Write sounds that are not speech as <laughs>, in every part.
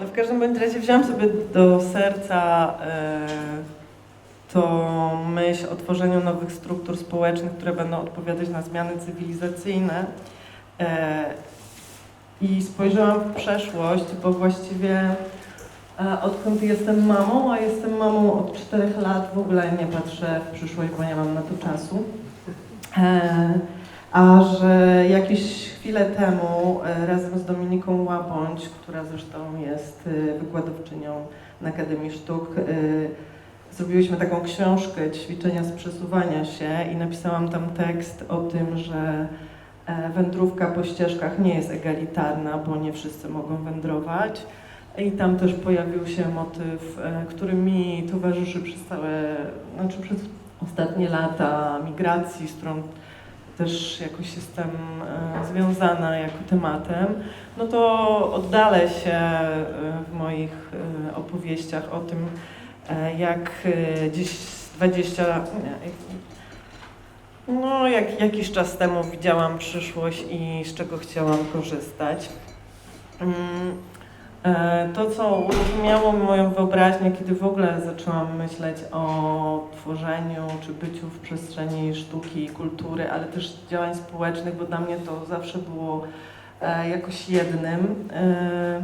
No w każdym bądź razie wziąłam sobie do serca e, to myśl o tworzeniu nowych struktur społecznych, które będą odpowiadać na zmiany cywilizacyjne. E, I spojrzałam w przeszłość, bo właściwie e, odkąd jestem mamą, a jestem mamą od czterech lat, w ogóle nie patrzę w przyszłość, bo nie mam na to czasu. A że jakieś chwilę temu e, razem z Dominiką Łabądź, która zresztą jest e, wykładowczynią na Akademii Sztuk, e, zrobiłyśmy taką książkę ćwiczenia z przesuwania się i napisałam tam tekst o tym, że wędrówka po ścieżkach nie jest egalitarna, bo nie wszyscy mogą wędrować. I tam też pojawił się motyw, który mi towarzyszy przez całe, znaczy przez ostatnie lata migracji, którą też jakoś jestem e, związana jako tematem, no to oddalę się e, w moich e, opowieściach o tym, jak gdzieś 20, nie, no jak jakiś czas temu widziałam przyszłość i z czego chciałam korzystać. E, To, co uruchomiało moją wyobraźnię, kiedy w ogóle zaczęłam myśleć o tworzeniu czy byciu w przestrzeni sztuki i kultury, ale też działań społecznych, bo dla mnie to zawsze było e, jakoś jednym, e,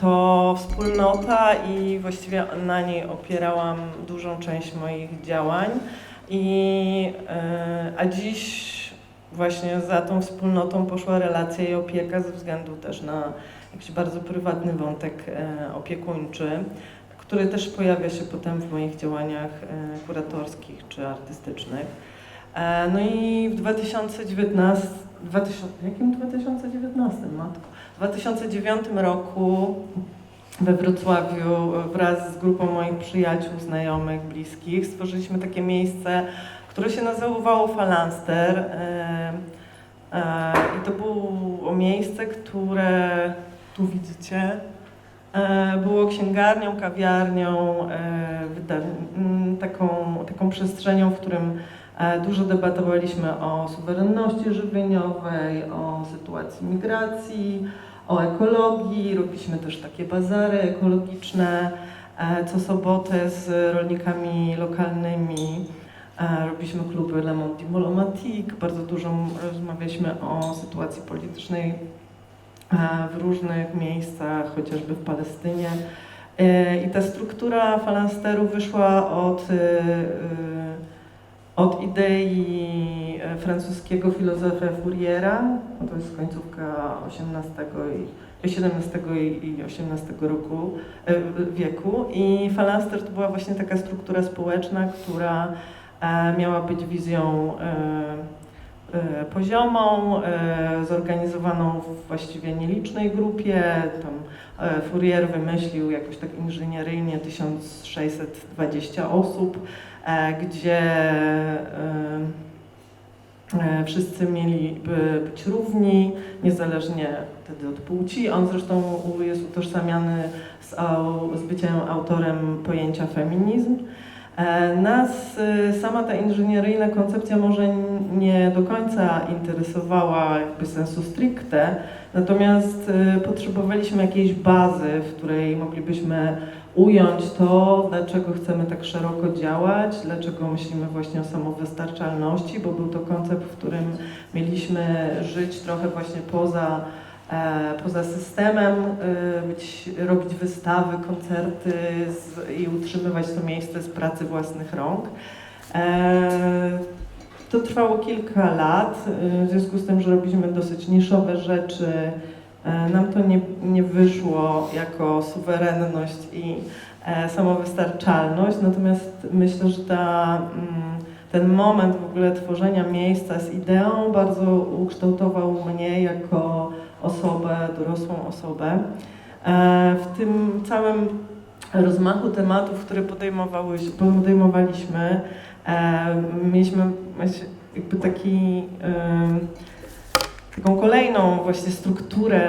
to wspólnota i właściwie na niej opierałam dużą część moich działań. I, a dziś właśnie za tą wspólnotą poszła relacja i opieka ze względu też na jakiś bardzo prywatny wątek e, opiekuńczy, który też pojawia się potem w moich działaniach e, kuratorskich czy artystycznych. E, no i w 2019, 2000, jakim 2019 matko? W 2009 roku we Wrocławiu wraz z grupą moich przyjaciół, znajomych, bliskich stworzyliśmy takie miejsce, które się nazywało Falanster. I to było miejsce, które tu widzicie, e, było księgarnią, kawiarnią, e, taką, taką przestrzenią, w którym e, dużo debatowaliśmy o suwerenności żywieniowej, o sytuacji migracji, o ekologii. Robiliśmy też takie bazary ekologiczne co sobotę z rolnikami lokalnymi. Robiliśmy kluby Le Monde Diplomatique, bardzo dużo rozmawialiśmy o sytuacji politycznej w różnych miejscach, chociażby w Palestynie. E, I ta struktura falansteru wyszła od, e, e, od idei e, francuskiego filozofa Fouriera, to jest końcówka XVIII i XVII i XVIII roku, e, wieku. I falanster to była właśnie taka struktura społeczna, która e, miała być wizją e, e, poziomą, e, zorganizowaną w właściwie nielicznej grupie. Tam e, Fourier wymyślił jakoś tak inżynieryjnie 1620 osób, e, gdzie e, e, wszyscy mieliby być równi, niezależnie wtedy od płci. On zresztą jest utożsamiany z byciem autorem pojęcia feminizm. E, Nas y, sama ta inżynieryjna koncepcja może nie do końca interesowała jakby sensu stricte, natomiast y, potrzebowaliśmy jakiejś bazy, w której moglibyśmy ująć to, dlaczego chcemy tak szeroko działać, dlaczego myślimy właśnie o samowystarczalności, bo był to koncept, w którym mieliśmy żyć trochę właśnie poza poza systemem, być, robić wystawy, koncerty z, i utrzymywać to miejsce z pracy własnych rąk. E, to trwało kilka lat, y, w związku z tym, że robiliśmy dosyć niszowe rzeczy, e, nam to nie, nie wyszło jako suwerenność i e, samowystarczalność, natomiast myślę, że ta, mm, ten moment w ogóle tworzenia miejsca z ideą bardzo ukształtował mnie jako osobę, dorosłą osobę. E, W tym całym rozmachu tematów, które podejmowaliśmy, e, mieliśmy jakby taki, em, taką kolejną właśnie strukturę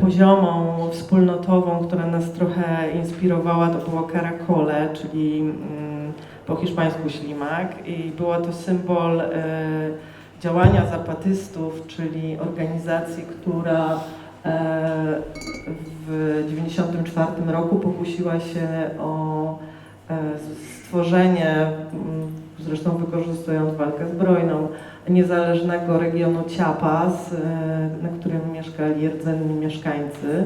poziomą, wspólnotową, która nas trochę inspirowała, to było Caracole, czyli mm, po hiszpańsku ślimak i było to symbol e, działania zapatystów, czyli organizacji, która e, w 1994 roku pokusiła się o e, stworzenie, mm, zresztą wykorzystując walkę zbrojną, niezależnego regionu Chiapas, e, na którym mieszkali rdzenni mieszkańcy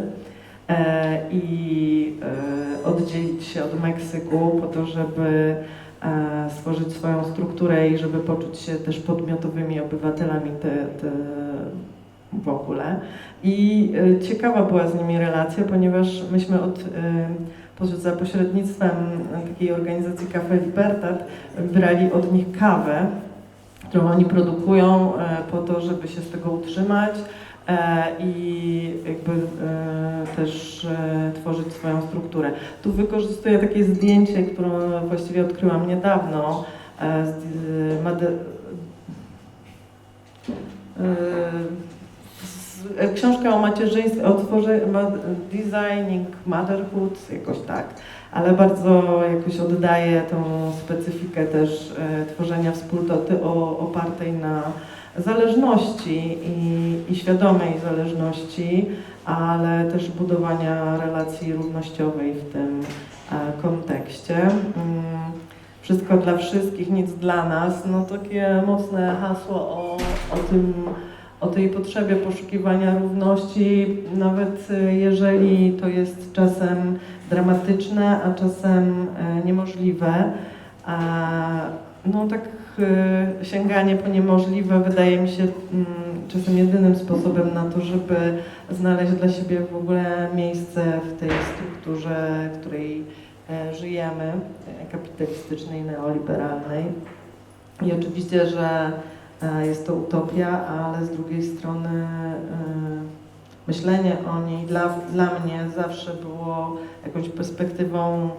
i oddzielić się od Meksyku po to, żeby stworzyć swoją strukturę i żeby poczuć się też podmiotowymi obywatelami te, te w ogóle. I e, ciekawa była z nimi relacja, ponieważ myśmy od, e, za pośrednictwem takiej organizacji Cafe Libertad brali od nich kawę, którą oni produkują e, po to, żeby się z tego utrzymać e, i jakby e, też e, tworzyć swoją strukturę. Tu wykorzystuję takie zdjęcie, które właściwie odkryłam niedawno. e, e, e, z- e, książkę o macierzyństwie, o tworze, designing motherhood, jakoś tak, ale bardzo jakoś oddaje tą specyfikę też e, tworzenia wspólnoty opartej na zależności i, i świadomej zależności, ale też budowania relacji równościowej w tym e, kontekście. Mm, Wszystko dla wszystkich, nic dla nas. No takie mocne hasło o, o tym, o tej potrzebie poszukiwania równości, nawet e, jeżeli to jest czasem dramatyczne, a czasem e, niemożliwe. No tak e, sięganie po niemożliwe wydaje mi się mm, czasem jedynym sposobem na to, żeby znaleźć dla siebie w ogóle miejsce w tej strukturze, w której żyjemy, kapitalistycznej, neoliberalnej. I oczywiście, że jest to utopia, ale z drugiej strony e, myślenie o niej dla, dla mnie zawsze było jakąś perspektywą,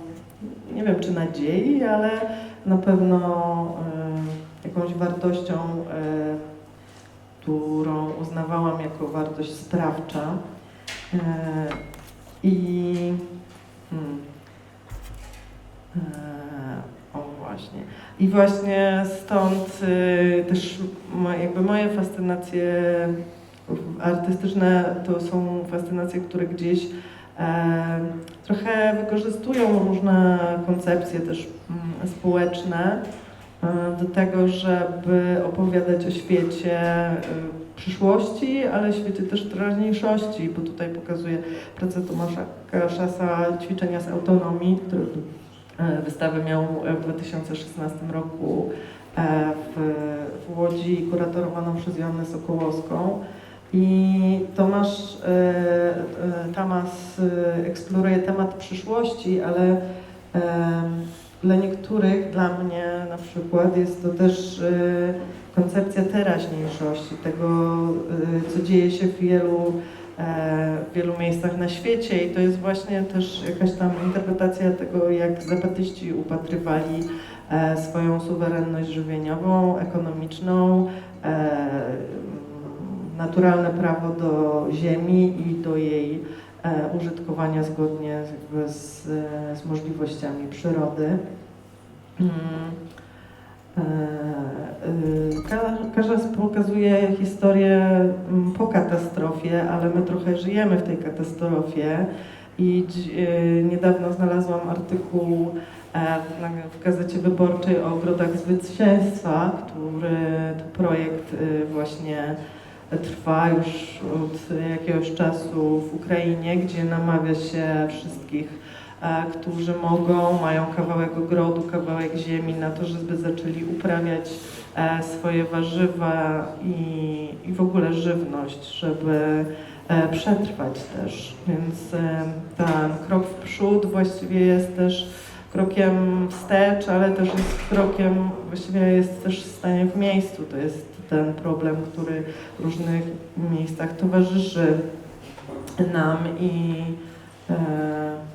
nie wiem czy nadziei, ale na pewno e, jakąś wartością, e, którą uznawałam jako wartość sprawcza. E, I hmm, e, właśnie. I właśnie stąd y, też jakby moje fascynacje artystyczne to są fascynacje, które gdzieś e, trochę wykorzystują różne koncepcje też mm, społeczne e, do tego, żeby opowiadać o świecie y, przyszłości, ale świecie też teraźniejszości, bo tutaj pokazuje pracę Tomasza Kaszasa Ćwiczenia z autonomii, który e, wystawę miał w 2016 roku e, w, w Łodzi kuratorowaną przez Joannę Sokołowską. I Tomasz e, e, Tamas e, eksploruje temat przyszłości, ale e, dla niektórych, dla mnie na przykład, jest to też e, koncepcja teraźniejszości, tego, e, co dzieje się w wielu, e, w wielu miejscach na świecie i to jest właśnie też jakaś tam interpretacja tego, jak zapatyści upatrywali e, swoją suwerenność żywieniową, ekonomiczną, e, naturalne prawo do ziemi i do jej e, użytkowania zgodnie z, z, e, z możliwościami przyrody. E, y, Ka- Karzas pokazuje historię mm, po katastrofie, ale my trochę żyjemy w tej katastrofie. I y, niedawno znalazłam artykuł e, w Gazecie Wyborczej o ogrodach zwycięstwa, który to projekt właśnie trwa już od jakiegoś czasu w Ukrainie, gdzie namawia się wszystkich, e, którzy mogą, mają kawałek ogrodu, kawałek ziemi na to, żeby zaczęli uprawiać e, swoje warzywa i, i w ogóle żywność, żeby e, przetrwać też. Więc e, ten krok w przód właściwie jest też krokiem wstecz, ale też jest krokiem, właściwie jest też stanie w miejscu. To jest ten problem, który w różnych miejscach towarzyszy nam i e,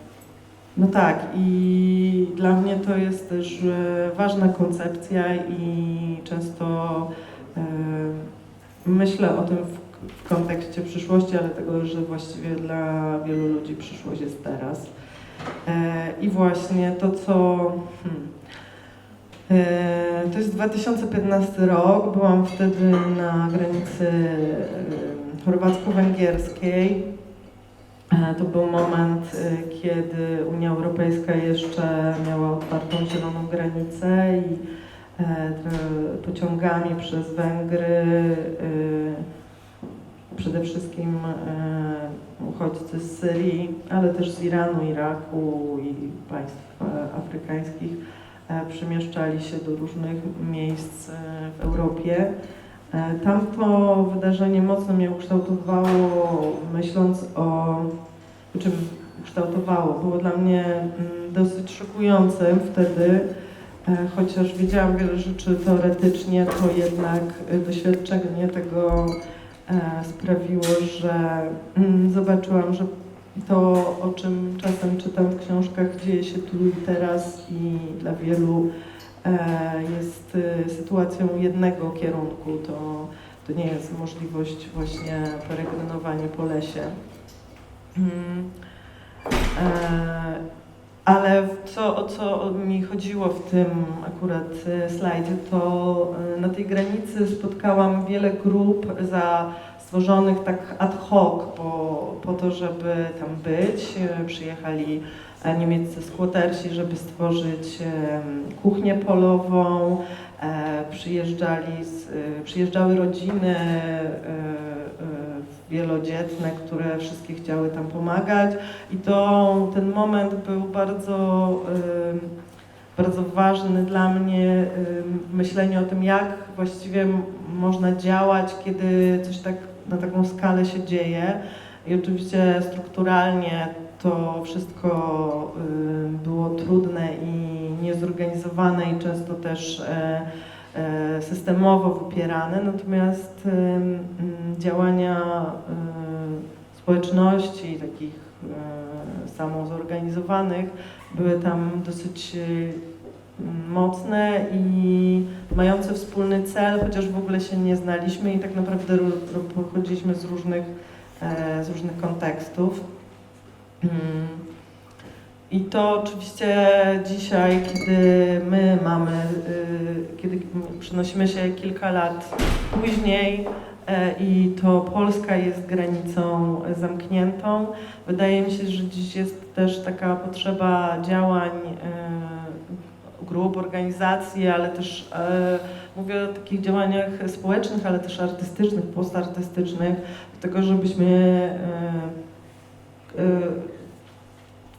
no tak, i dla mnie to jest też e, ważna koncepcja i często e, myślę o tym w, kontekście przyszłości, ale tego, że właściwie dla wielu ludzi przyszłość jest teraz. E, I właśnie to, co. Hmm, to jest 2015 rok. Byłam wtedy na granicy chorwacko-węgierskiej. E, To był moment, e, kiedy Unia Europejska jeszcze miała otwartą zieloną granicę i e, pociągami przez Węgry przede wszystkim uchodźcy z Syrii, ale też z Iranu, Iraku i państw afrykańskich przemieszczali się do różnych miejsc w Europie. E, Tamto wydarzenie mocno mnie ukształtowało, myśląc o czym kształtowało. Było dla mnie mm, dosyć szokujące wtedy, e, chociaż wiedziałam wiele rzeczy teoretycznie, to jednak e, doświadczenie tego sprawiło, że mm, zobaczyłam, że to, o czym czasem czytam w książkach, dzieje się tu i teraz i dla wielu jest e, sytuacją jednego kierunku. To, to nie jest możliwość właśnie peregrinowania po lesie. Mm. E, Ale co, o co mi chodziło w tym akurat e, slajdzie, to e, na tej granicy spotkałam wiele grup za stworzonych tak ad hoc po, po to, żeby tam być. E, Przyjechali e, niemieccy skłotersi, żeby stworzyć kuchnię polową. E, Przyjeżdżali z, e, przyjeżdżały rodziny e, wielodzietne, które wszystkie chciały tam pomagać i to ten moment był bardzo, bardzo ważny dla mnie myśleniu o tym, jak właściwie można działać, kiedy coś tak na taką skalę się dzieje. I oczywiście strukturalnie to wszystko ym, było trudne i niezorganizowane i często też e, e, systemowo wypierane, natomiast ym, ym, działania y, społeczności takich y, samozorganizowanych były tam dosyć y, mocne i mające wspólny cel, chociaż w ogóle się nie znaliśmy i tak naprawdę pochodziliśmy z różnych, e, z różnych kontekstów. I to oczywiście dzisiaj, kiedy my mamy, y, kiedy przenosimy się kilka lat później e, i to Polska jest granicą zamkniętą, wydaje mi się, że dziś jest też taka potrzeba działań e, grup, organizacji, ale też e, mówię o takich działaniach społecznych, ale też artystycznych, postartystycznych, do tego, żebyśmy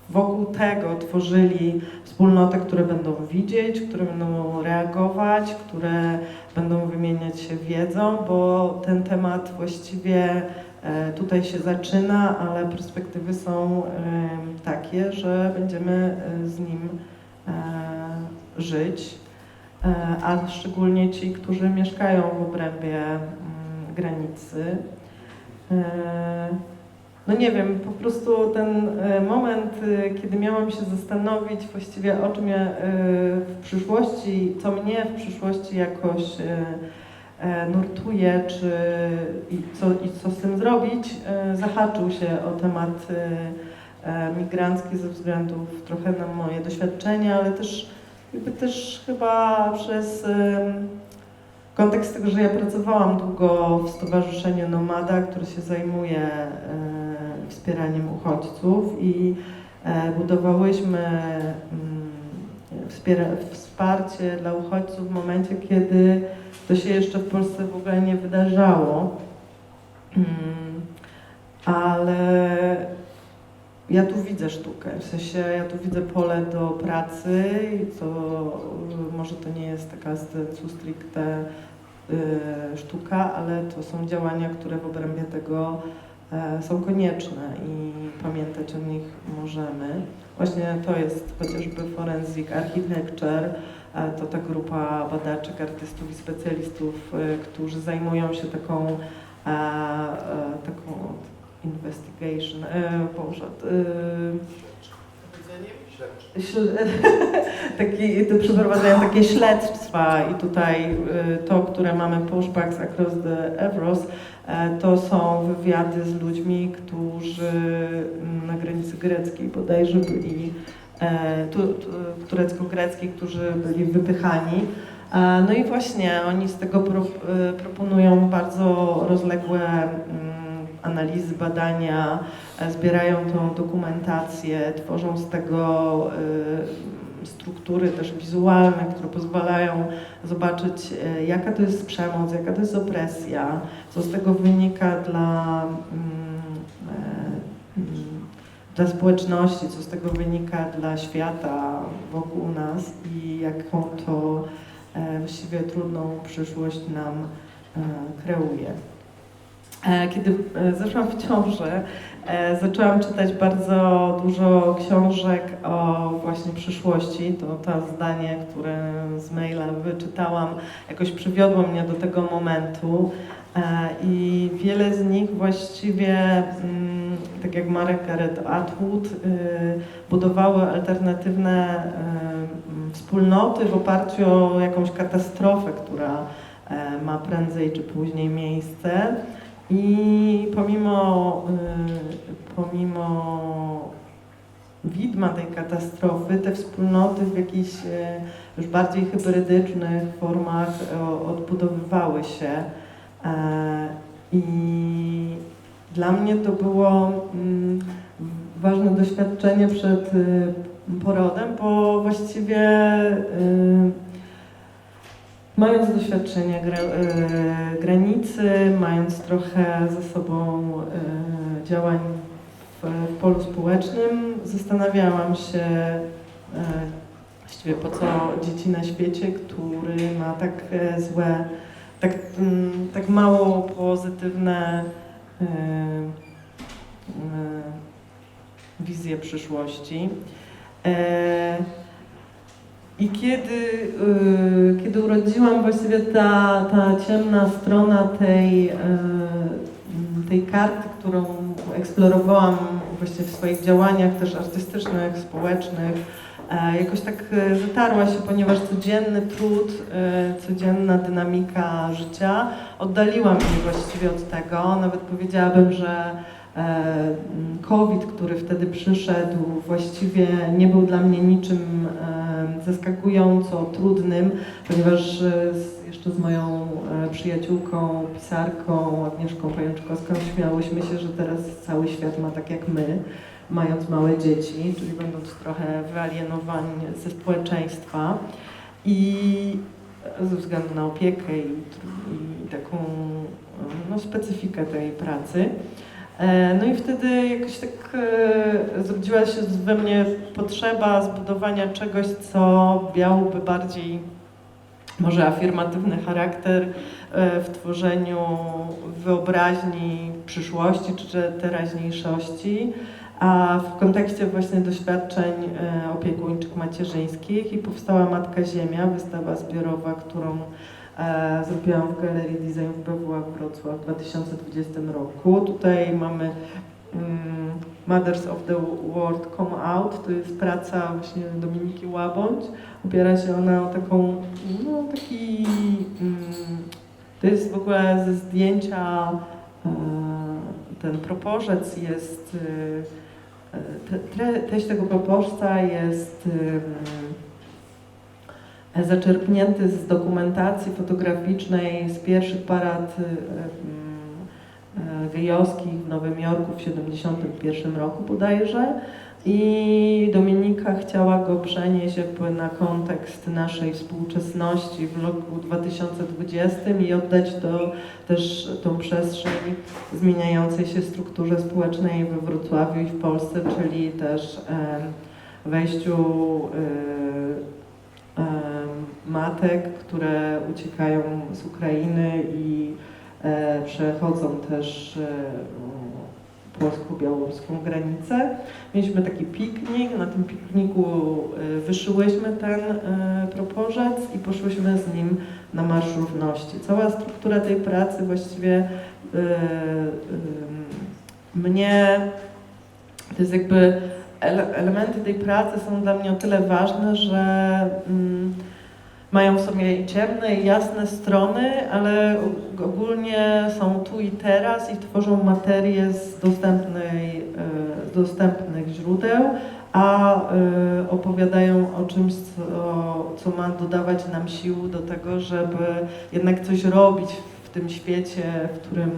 wokół tego tworzyli wspólnoty, które będą widzieć, które będą reagować, które będą wymieniać się wiedzą, bo ten temat właściwie e, tutaj się zaczyna, ale perspektywy są e, takie, że będziemy e, z nim żyć, a szczególnie ci, którzy mieszkają w obrębie mm, granicy. No nie wiem, po prostu ten e, moment, e, kiedy miałam się zastanowić właściwie o czym ja e, w przyszłości, co mnie w przyszłości jakoś nurtuje, czy i co, i co z tym zrobić, zahaczył się o temat migrancki ze względów trochę na moje doświadczenia, ale też jakby też chyba przez kontekst tego, że ja pracowałam długo w Stowarzyszeniu Nomada, które się zajmuje e, wspieraniem uchodźców i e, budowałyśmy mm, wsparcie dla uchodźców w momencie, kiedy to się jeszcze w Polsce w ogóle nie wydarzało. Mm, ale ja tu widzę sztukę, w sensie ja tu widzę pole do pracy i co y, może to nie jest taka sensu stricte y, sztuka, ale to są działania, które w obrębie tego e, są konieczne i pamiętać o nich możemy. Właśnie to jest chociażby Forensic Architecture, to ta grupa badaczek, artystów i specjalistów, e, którzy zajmują się taką, taką investigation, e, Boże, e, śl- <laughs> taki, to przeprowadzają takie śledztwa i tutaj e, to, które mamy pushbacks across the Evros, e, to są wywiady z ludźmi, którzy mm, na granicy greckiej bodajże byli, e, tu, tu, turecko-greckiej, którzy byli wypychani. E, No i właśnie oni z tego pro, e, proponują bardzo rozległe mm, analizy, badania, e, zbierają tą dokumentację, tworzą z tego e, struktury też wizualne, które pozwalają zobaczyć, e, jaka to jest przemoc, jaka to jest opresja, co z tego wynika dla, mm, mm, dla społeczności, co z tego wynika dla świata wokół nas i jaką to właściwie trudną przyszłość nam kreuje. E, Kiedy e, zeszłam w ciążę, e, zaczęłam czytać bardzo dużo książek o właśnie przyszłości. To to zdanie, które z maila wyczytałam, jakoś przywiodło mnie do tego momentu. I wiele z nich właściwie, mm, tak jak Margaret Atwood, y, budowały alternatywne y, wspólnoty w oparciu o jakąś katastrofę, która ma prędzej czy później miejsce. I pomimo, y, pomimo widma tej katastrofy, te wspólnoty w jakichś y, już bardziej hybrydycznych formach e, odbudowywały się. E, I dla mnie to było mm, ważne doświadczenie przed y, porodem, bo właściwie y, mając doświadczenie gra, y, granicy, mając trochę ze sobą y, działań w, w polu społecznym, zastanawiałam się y, właściwie po co dzieci na świecie, który ma tak e, złe, tak, mm, tak mało pozytywne y, y, wizje przyszłości. E, I kiedy, y, kiedy urodziłam, właściwie ta, ta ciemna strona tej, y, tej karty, którą eksplorowałam właściwie w swoich działaniach też artystycznych, społecznych, e, jakoś tak e, zatarła się, ponieważ codzienny trud, e, codzienna dynamika życia oddaliła mnie właściwie od tego. Nawet powiedziałabym, że e, COVID, który wtedy przyszedł, właściwie nie był dla mnie niczym e, zaskakująco trudnym, ponieważ e, jeszcze z moją e, przyjaciółką, pisarką Agnieszką Pajączkowską śmiałyśmy się, że teraz cały świat ma tak jak my, mając małe dzieci, czyli będąc trochę wyalienowani ze społeczeństwa i ze względu na opiekę i, i taką no, specyfikę tej pracy. E, No i wtedy jakoś tak e, zrodziła się we mnie potrzeba zbudowania czegoś, co miałoby bardziej może afirmatywny charakter e, w tworzeniu wyobraźni przyszłości czy teraźniejszości, a w kontekście właśnie doświadczeń opiekuńczych macierzyńskich i powstała Matka Ziemia, wystawa zbiorowa, którą zrobiłam w Galerii Design w BWA Wrocław w 2020 roku. Tutaj mamy mm, Mothers of the World Come Out, to jest praca właśnie Dominiki Łabądź. Opiera się ona o taką, no taki, mm, to jest w ogóle ze zdjęcia, e, ten proporzec jest, e, te, tre, treść tego proporzca jest em, zaczerpnięty z dokumentacji fotograficznej z pierwszych parad em, e, gejowskich w Nowym Jorku w 1971 roku bodajże. I Dominika chciała go przenieść jakby na kontekst naszej współczesności w roku 2020 i oddać to też tą przestrzeń zmieniającej się strukturze społecznej we Wrocławiu i w Polsce, czyli też wejściu y, matek, które uciekają z Ukrainy i e, przechodzą też e, polsko-białoruską granicę. Mieliśmy taki piknik, na tym pikniku e, wyszyłyśmy ten e, proporzec i poszłyśmy z nim na Marsz Równości. Cała struktura tej pracy właściwie e, e, mnie, to jest jakby ele, elementy tej pracy są dla mnie o tyle ważne, że mm, mają w sobie ciemne i jasne strony, ale og- ogólnie są tu i teraz i tworzą materię z, dostępnej, e, z dostępnych źródeł, a e, opowiadają o czymś, co, co ma dodawać nam sił do tego, żeby jednak coś robić w tym świecie, w którym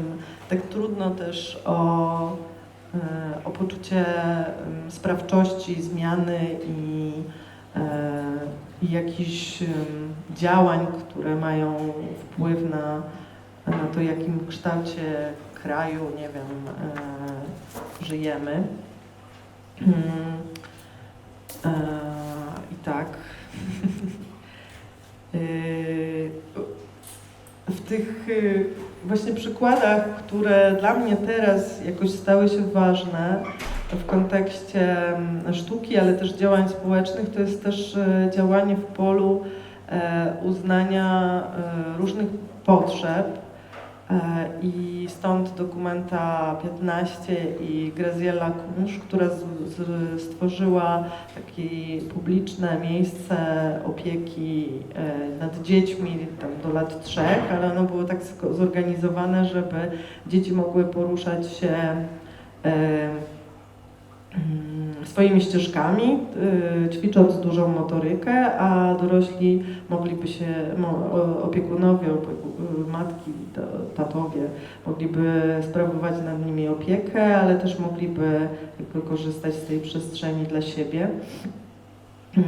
tak trudno też o, e, o poczucie sprawczości, zmiany i, i jakichś działań, które mają wpływ na, na to, jakim kształcie kraju, nie wiem, e, żyjemy. Mm, e, I tak. <laughs> W tych właśnie przykładach, które dla mnie teraz jakoś stały się ważne w kontekście mm, sztuki, ale też działań społecznych, to jest też e, działanie w polu e, uznania e, różnych potrzeb. I stąd dokumenta 15 i Graziella Kunsz, która stworzyła takie publiczne miejsce opieki nad dziećmi tam do lat trzech, ale ono było tak zorganizowane, żeby dzieci mogły poruszać się swoimi ścieżkami, e, ćwicząc dużą motorykę, a dorośli mogliby się, opiekunowie, opieku- matki, ta- tatowie mogliby sprawować nad nimi opiekę, ale też mogliby jakby korzystać z tej przestrzeni dla siebie. Mm,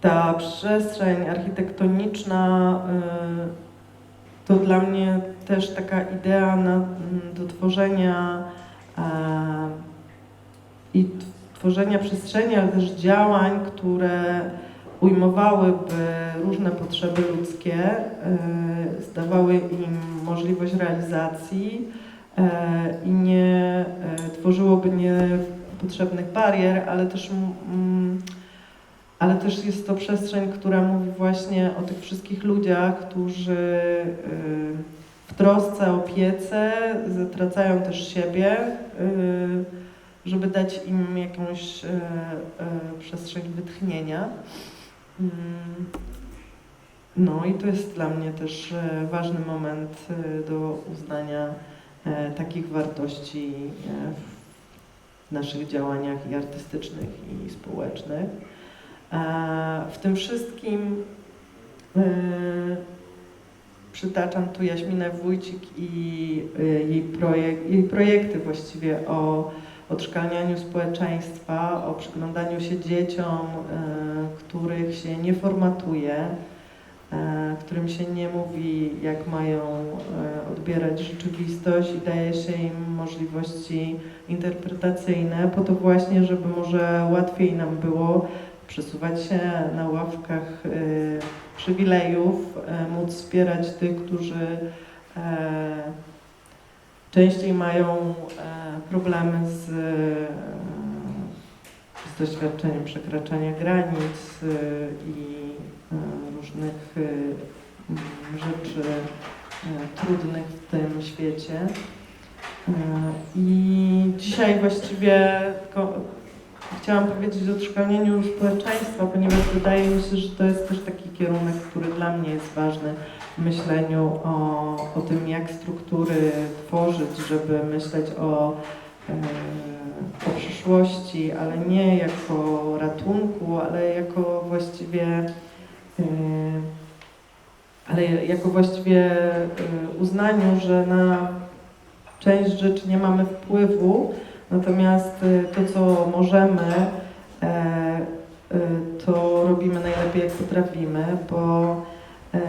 Ta przestrzeń architektoniczna y, to dla mnie też taka idea na, mm, do tworzenia e, i tworzenia przestrzeni, ale też działań, które ujmowałyby różne potrzeby ludzkie, e, zdawały im możliwość realizacji e, i nie e, tworzyłoby niepotrzebnych barier, ale też, ale też jest to przestrzeń, która mówi właśnie o tych wszystkich ludziach, którzy w trosce, opiece zatracają też siebie, żeby dać im jakąś e, e, przestrzeń wytchnienia. Mm. No i to jest dla mnie też e, ważny moment do uznania takich wartości w naszych działaniach i artystycznych i społecznych. W tym wszystkim przytaczam tu Jaśminę Wójcik i jej, projek- jej projekty właściwie o odszkalnianiu społeczeństwa, o przyglądaniu się dzieciom, e, których się nie formatuje, e, którym się nie mówi, jak mają e, odbierać rzeczywistość. I daje się im możliwości interpretacyjne, po to właśnie, żeby może łatwiej nam było przesuwać się na ławkach przywilejów, móc wspierać tych, którzy częściej mają problemy z, e, z doświadczeniem przekraczania granic e, i e, różnych rzeczy trudnych w tym świecie. I dzisiaj właściwie chciałam powiedzieć o szkoleniu społeczeństwa, ponieważ wydaje mi się, że to jest też taki kierunek, który dla mnie jest ważny w myśleniu o, o tym, jak struktury tworzyć, żeby myśleć o, o przyszłości, ale nie jako ratunku, ale jako właściwie e, ale jako właściwie e, uznaniu, że na część rzeczy nie mamy wpływu, natomiast e, to, co możemy, e, e, to robimy najlepiej, jak potrafimy, bo, e,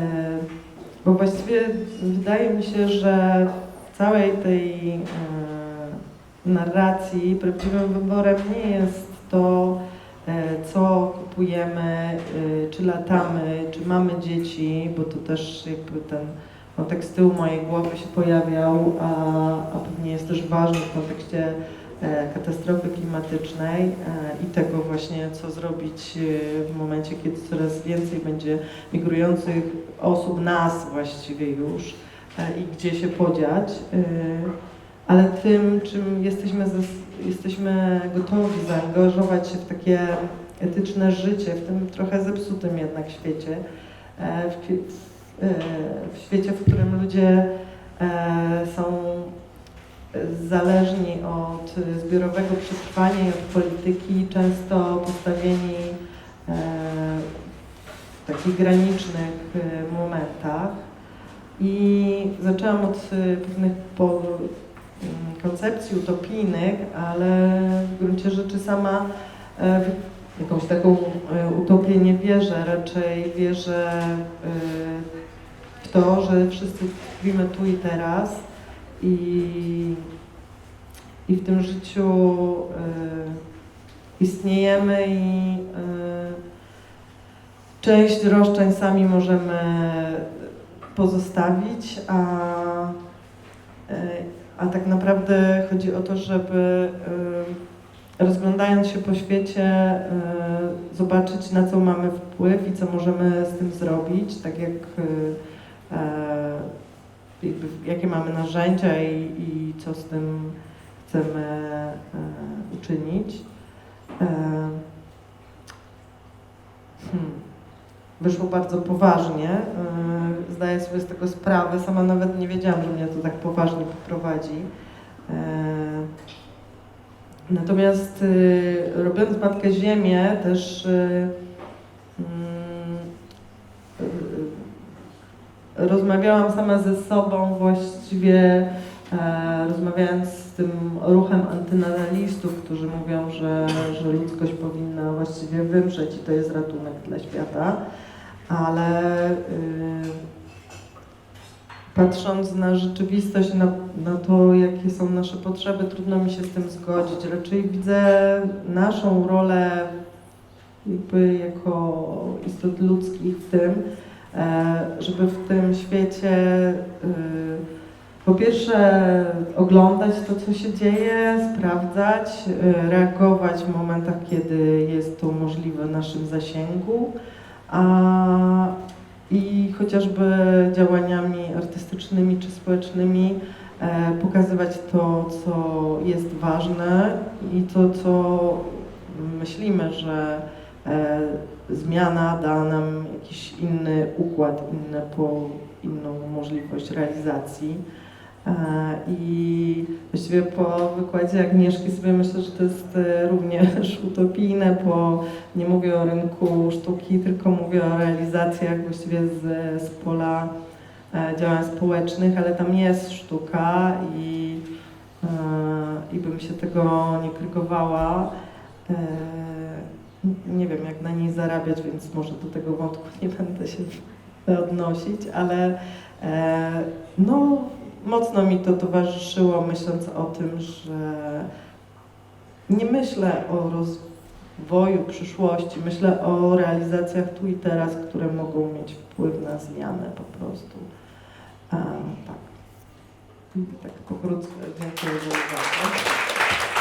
bo właściwie wydaje mi się, że w całej tej e, narracji prawdziwym wyborem nie jest to, e, co kupujemy, e, czy latamy, czy mamy dzieci, bo to też jakby ten wątek z tyłu mojej głowy się pojawiał, a, a pewnie jest też ważny w kontekście e, katastrofy klimatycznej i tego właśnie, co zrobić w momencie, kiedy coraz więcej będzie migrujących osób, nas właściwie już i gdzie się podziać. Ale tym, czym jesteśmy, jesteśmy gotowi zaangażować się w takie etyczne życie, w tym trochę zepsutym jednak świecie, e, w, e, w świecie, w którym ludzie e, są zależni od zbiorowego przetrwania i od polityki, często postawieni w takich granicznych momentach. I zaczęłam od pewnych koncepcji utopijnych, ale w gruncie rzeczy sama e, w jakąś taką e, utopię nie wierzę, raczej wierzę e, w to, że wszyscy tkwimy tu i teraz i, i w tym życiu istniejemy i część roszczeń sami możemy pozostawić, a, a tak naprawdę chodzi o to, żeby rozglądając się po świecie, zobaczyć na co mamy wpływ i co możemy z tym zrobić, tak jak jakie mamy narzędzia i, i co z tym chcemy uczynić. Hmm. Wyszło bardzo poważnie. e, Zdaję sobie z tego sprawę. Sama nawet nie wiedziałam, że mnie to tak poważnie poprowadzi. E, Natomiast e, robiąc Matkę Ziemię też e, mm, e, rozmawiałam sama ze sobą właściwie e, rozmawiając z tym ruchem antynadalistów, którzy mówią, że, że ludzkość powinna właściwie wymrzeć i to jest ratunek dla świata, ale y, patrząc na rzeczywistość, na, na to, jakie są nasze potrzeby, trudno mi się z tym zgodzić. Raczej widzę naszą rolę jakby jako istot ludzkich w tym, e, żeby w tym świecie y, po pierwsze oglądać to, co się dzieje, sprawdzać, y, reagować w momentach, kiedy jest to możliwe w naszym zasięgu, a i chociażby działaniami artystycznymi czy społecznymi e, pokazywać to, co jest ważne i to, co myślimy, że e, zmiana da nam jakiś inny układ, inne po, inną możliwość realizacji. E, I właściwie po wykładzie Agnieszki sobie myślę, że to jest e, również <laughs> utopijne, bo nie mówię o rynku sztuki, tylko mówię o realizacjach właściwie z, z pola e, działań społecznych, ale tam jest sztuka i, i bym się tego nie krygowała. Nie wiem, jak na niej zarabiać, więc może do tego wątku <laughs> nie będę się odnosić, ale no, mocno mi to towarzyszyło, myśląc o tym, że nie myślę o rozwoju przyszłości, myślę o realizacjach tu i teraz, które mogą mieć wpływ na zmianę po prostu. A, tak. Tak pokrótce dziękuję za uwagę.